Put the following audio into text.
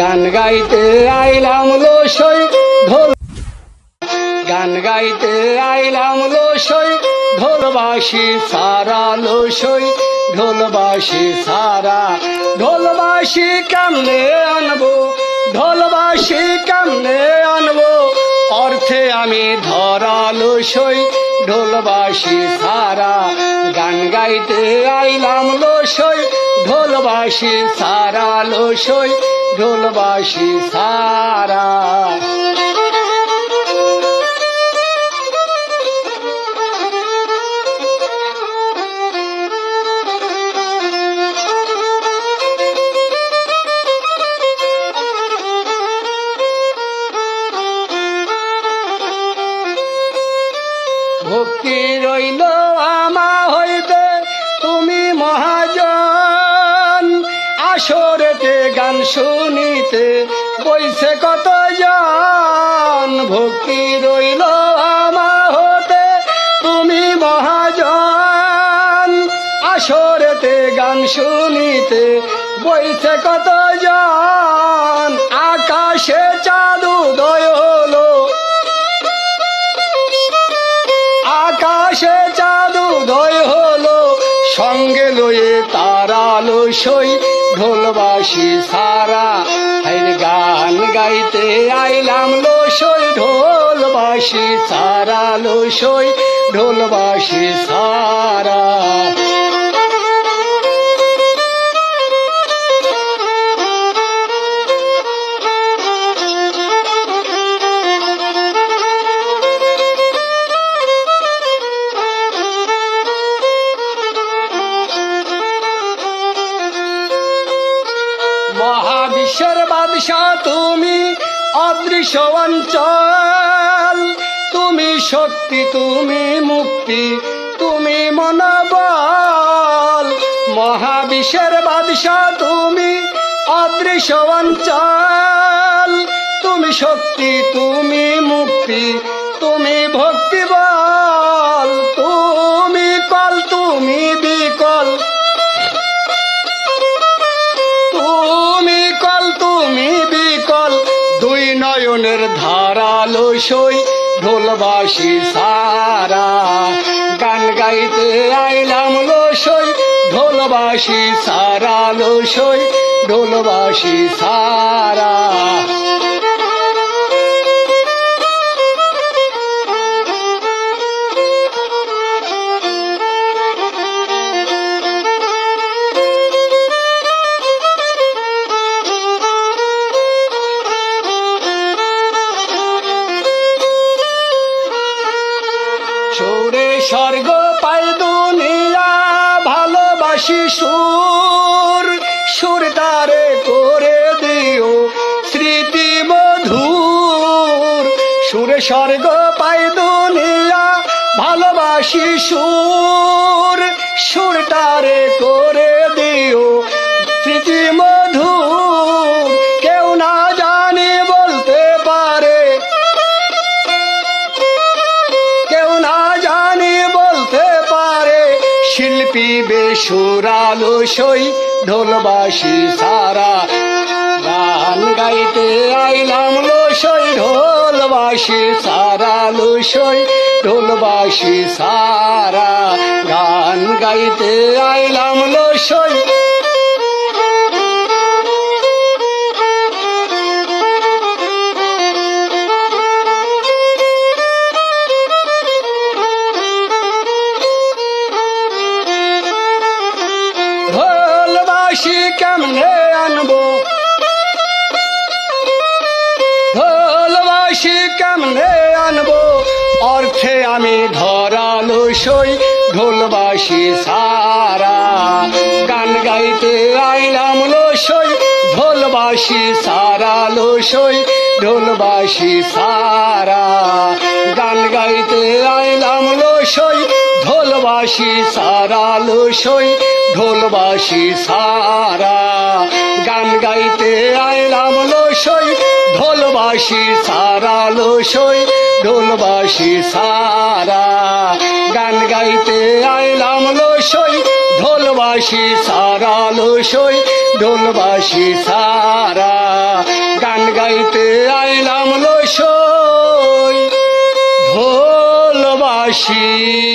গান গাইতে আইলাম লোসই ঢোল গান গাইতে আইলাম লোসই ঢোলবাসি সারা লোসই ঢোলবাসি সারা, ঢোলবাসি কেমনে আনব? ঢোলবাসি কেমনে আনব? অর্থে আমি ধরা লোসই ঢোলবাসি সারা, গান গাইতে আইলাম লোসই ঢোলবাসি সারা লোসই ঢোলবাসি সারা। ভক্তি রইল আসরেতে গান শুনিতে বইছে কত জন ভক্তি রইল আমা হতে। তুমি মহাজন, আসরেতে গান শুনিতে বইছে কত জন। আকাশে চাঁদ লসই ঢোলবাসি সারা। হাইর গান গাইতে আইলাম লোসই ঢোলবাসি সারা লোসই ঢোলবাসি সারা। মহাবিশ্বের বাদশাহ, তুমি অদৃশ্য অঞ্চল। তুমি শক্তি, তুমি মুক্তি, তুমি মনোবল। মহাবিশ্বের বাদশাহ, তুমি অদৃশ্য অঞ্চল। তুমি শক্তি, তুমি মুক্তি, তুমি ভক্তি বল তুমি নয়নের ধারালো সই ঢোলবাসি সারা। গান গাইতে আইলাম লোসই ঢোলবাসি সারা লোসই ঢোলবাসি সারা। স্বর্গ পাই দুনিয়া, ভালোবাসি সুর। সুর তারে করে দিও স্মৃতি মধুর। সুরে স্বর্গ পাই দুনিয়া, ভালোবাসি সুর। সুর তারে করে বেসুরালো সই ঢোলবাসি সারা। গান গাইতে আইলাম লোসই ঢোলবাসি সারা লোসই ঢোলবাসি সারা। গান গাইতে আইলাম লোসই ঢোলবাসি কেমনে আনব? ঢোলবাসি কেমনে আনব? অর্থে আমি ধরালো সই, ঢোলবাসি সারা। গান গাইতে আইলাম লোসই ঢোলবাসি সারা লোসই ঢোলবাসি সারা। গান গাইতে আইলাম লোসই ঢোলবাসি সারা লোসই, ঢোলবাসি সারা। গান গাইতে আইলাম লোসই, ঢোলবাসি সারা লোসই, ঢোলবাসি সারা। গান গাইতে আইলাম লোসই, ঢোলবাসি সারা লোসই, ঢোলবাসি সারা। গান গাইতে আইলাম লসই, ঢোলবাসী।